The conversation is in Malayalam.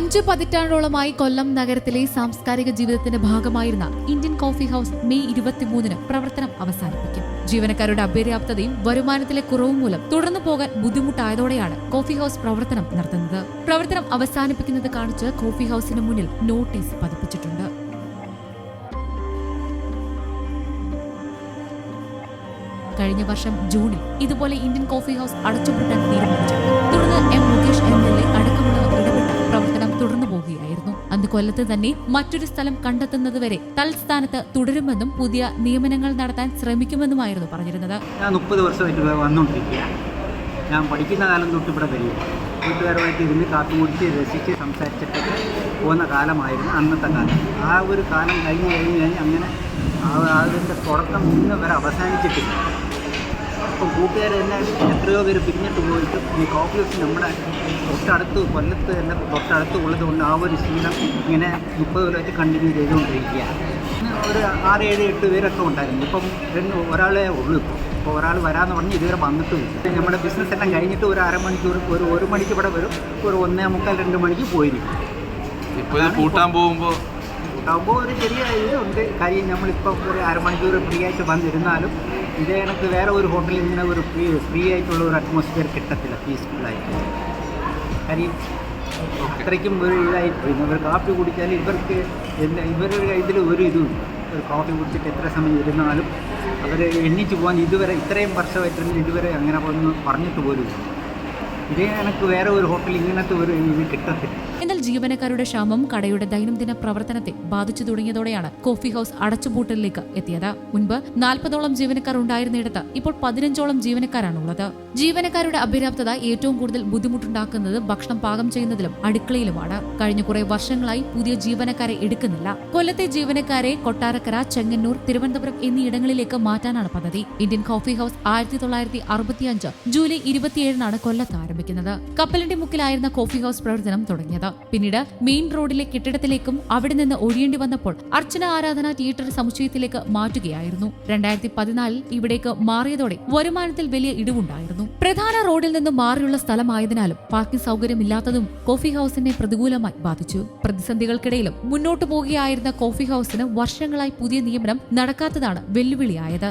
അഞ്ചു പതിറ്റാണ്ടോളമായി കൊല്ലം നഗരത്തിലെ സാംസ്കാരിക ജീവിതത്തിന്റെ ഭാഗമായിരുന്ന ഇന്ത്യൻ കോഫി ഹൗസ് മെയ് ഇരുപത്തിമൂന്നിന് പ്രവർത്തനം അവസാനിപ്പിക്കും. ജീവനക്കാരുടെ അപര്യാപ്തതയും വരുമാനത്തിലെ കുറവും മൂലം തുടർന്നു പോകാൻ ബുദ്ധിമുട്ടായതോടെയാണ് കോഫി ഹൗസ് പ്രവർത്തനം നടത്തുന്നത്. പ്രവർത്തനം അവസാനിപ്പിക്കുന്നത് കാണിച്ച് കോഫി ഹൌസിന് മുന്നിൽ നോട്ടീസ് പതിപ്പിച്ചിട്ടുണ്ട്. കഴിഞ്ഞ വർഷം ജൂണിൽ ഇതുപോലെ ഇന്ത്യൻ കോഫി ഹൗസ് അടച്ചുപൂട്ടാൻ തീരുമാനിച്ചു. തുടർന്ന് M Mukesh M L A കൊല്ലത്ത് തന്നെ മറ്റൊരു സ്ഥലം കണ്ടെത്തുന്നതുവരെ തൽസ്ഥാനത്ത് തുടരുമെന്നും പുതിയ നിയമനങ്ങൾ നടത്താൻ ശ്രമിക്കുമെന്നുമായിരുന്നു പറഞ്ഞിരുന്നത്. ഞാൻ മുപ്പത് വർഷമായിട്ട് ഇവിടെ വന്നുകൊണ്ടിരിക്കുക ഞാൻ പഠിക്കുന്ന കാലം തൊട്ട് ഇവിടെ വരിക വീട്ടുകാരുമായിട്ട് ഇരുന്ന് കാത്തു കുടിച്ച് രസിച്ച് സംസാരിച്ചിട്ടൊക്കെ പോകുന്ന കാലമായിരുന്നു അന്നത്തെ കാലം. ആ ഒരു കാലം കഴിഞ്ഞ് കഴിഞ്ഞ് കഴിഞ്ഞ് അങ്ങനെ അതിന്റെ തുടക്കം ഇന്ന് വരെ അവസാനിച്ചിട്ടില്ല. അപ്പം കൂട്ടുകാർ തന്നെ എത്രയോ പേര് പിരിഞ്ഞിട്ട് പോയിട്ട് ഈ കോഫി ഹൗസ് നമ്മുടെ തൊട്ടടുത്ത് കൊല്ലത്ത് തന്നെ തൊട്ടടുത്ത് ഉള്ളത് കൊണ്ട് ആ ഒരു ശീലം ഇങ്ങനെ മുപ്പത് കൊല്ലമായിട്ട് കണ്ടിന്യൂ ചെയ്തുകൊണ്ടിരിക്കുകയാണ്. ഒരു ആറ് ഏഴ് എട്ട് പേരൊക്കെ ഉണ്ടായിരുന്നു. ഇപ്പം രണ്ട് ഒരാളെ ഉള്ളൂ ഇപ്പോൾ ഒരാൾ വരാമെന്ന് പറഞ്ഞ് ഇതുവരെ വന്നിട്ടുമില്ല. നമ്മുടെ ബിസിനസ് എല്ലാം കഴിഞ്ഞിട്ട് ഒരു അരമണിക്കൂർ ഒരു ഒരു മണിക്ക് ഇവിടെ വരും. ഒരു ഒന്നേ മുക്കാൽ രണ്ട് മണിക്ക് പോയിരിക്കും. ഇപ്പോൾ കൂട്ടാൻ പൂട്ടാൻ ആകുമ്പോൾ ഒരു ചെറിയ ഇതുണ്ട് കാര്യം നമ്മളിപ്പോൾ ഒരു അരമണിക്കൂർ ഫ്രീ ആയിട്ട് വന്നിരുന്നാലും ഇതേ കണക്ക് വേറെ ഒരു ഹോട്ടലിൽ ഇങ്ങനെ ഒരു ഫ്രീ ഫ്രീ ആയിട്ടുള്ള ഒരു അറ്റ്മോസ്ഫിയർ കിട്ടത്തില്ല പീസ്ഫുള്ളായിട്ട് കാര്യം അത്രയ്ക്കും ഒരു ഇതായി പിന്നെ ഇവർ കാപ്പി കുടിച്ചാൽ ഇവർക്ക് എന്താ ഇവരുടെ ഇതിൽ ഒരു ഇതും ഒരു കാപ്പി കുടിച്ചിട്ട് എത്ര സമയം ഇരുന്നാലും അവർ എണ്ണിച്ച് പോകാൻ ഇതുവരെ ഇത്രയും വർഷമായിട്ടുണ്ട് ഇതുവരെ അങ്ങനെ ഒന്ന് പറഞ്ഞിട്ട് പോലും. ഇതേ എനിക്ക് വേറെ ഒരു ഹോട്ടലിൽ ഇങ്ങനത്തെ ഒരു ഇത് കിട്ടത്തില്ല. എന്നാൽ ജീവനക്കാരുടെ ക്ഷാമം കടയുടെ ദൈനംദിന പ്രവർത്തനത്തെ ബാധിച്ചു തുടങ്ങിയതോടെയാണ് കോഫി ഹൌസ് അടച്ചുപൂട്ടലിലേക്ക് എത്തിയത്. മുൻപ് നാൽപ്പതോളം ജീവനക്കാർ ഉണ്ടായിരുന്നിടത്ത് ഇപ്പോൾ പതിനഞ്ചോളം ജീവനക്കാരാണുള്ളത്. ജീവനക്കാരുടെ അപര്യാപ്തത ഏറ്റവും കൂടുതൽ ബുദ്ധിമുട്ടുണ്ടാക്കുന്നത് ഭക്ഷണം പാകം ചെയ്യുന്നതിലും അടുക്കളയിലുമാണ്. കഴിഞ്ഞ കുറെ വർഷങ്ങളായി പുതിയ ജീവനക്കാരെ എടുക്കുന്നില്ല. കൊല്ലത്തെ ജീവനക്കാരെ കൊട്ടാരക്കര ചെങ്ങന്നൂർ തിരുവനന്തപുരം എന്നീയിടങ്ങളിലേക്ക് മാറ്റാനാണ് പദ്ധതി. ഇന്ത്യൻ കോഫി ഹൌസ് ആയിരത്തി തൊള്ളായിരത്തി അറുപത്തിയഞ്ച് ജൂലൈ ഇരുപത്തിയേഴിനാണ് കൊല്ലത്ത് ആരംഭിക്കുന്നത്. കപ്പലിന്റെ മുക്കിലായിരുന്ന കോഫി ഹൌസ് പ്രവർത്തനം തുടങ്ങിയത്. പിന്നീട് മെയിൻ റോഡിലെ കെട്ടിടത്തിലേക്കും അവിടെ നിന്ന് ഒഴിയേണ്ടി വന്നപ്പോൾ അർച്ചന ആരാധന തിയേറ്റർ സമുച്ചയത്തിലേക്ക് മാറ്റുകയായിരുന്നു. രണ്ടായിരത്തി പതിനാലിൽ ഇവിടേക്ക് മാറിയതോടെ വരുമാനത്തിൽ വലിയ ഇടിവുണ്ടായിരുന്നു. പ്രധാന റോഡിൽ നിന്ന് മാറിയുള്ള സ്ഥലമായതിനാലും പാർക്കിംഗ് സൗകര്യമില്ലാത്തതും കോഫി ഹൌസിനെ പ്രതികൂലമായി ബാധിച്ചു. പ്രതിസന്ധികൾക്കിടയിലും മുന്നോട്ട് പോകുകയായിരുന്ന കോഫി ഹൌസിന് വർഷങ്ങളായി പുതിയ നിയമനം നടക്കാത്തതാണ് വെല്ലുവിളിയായത്.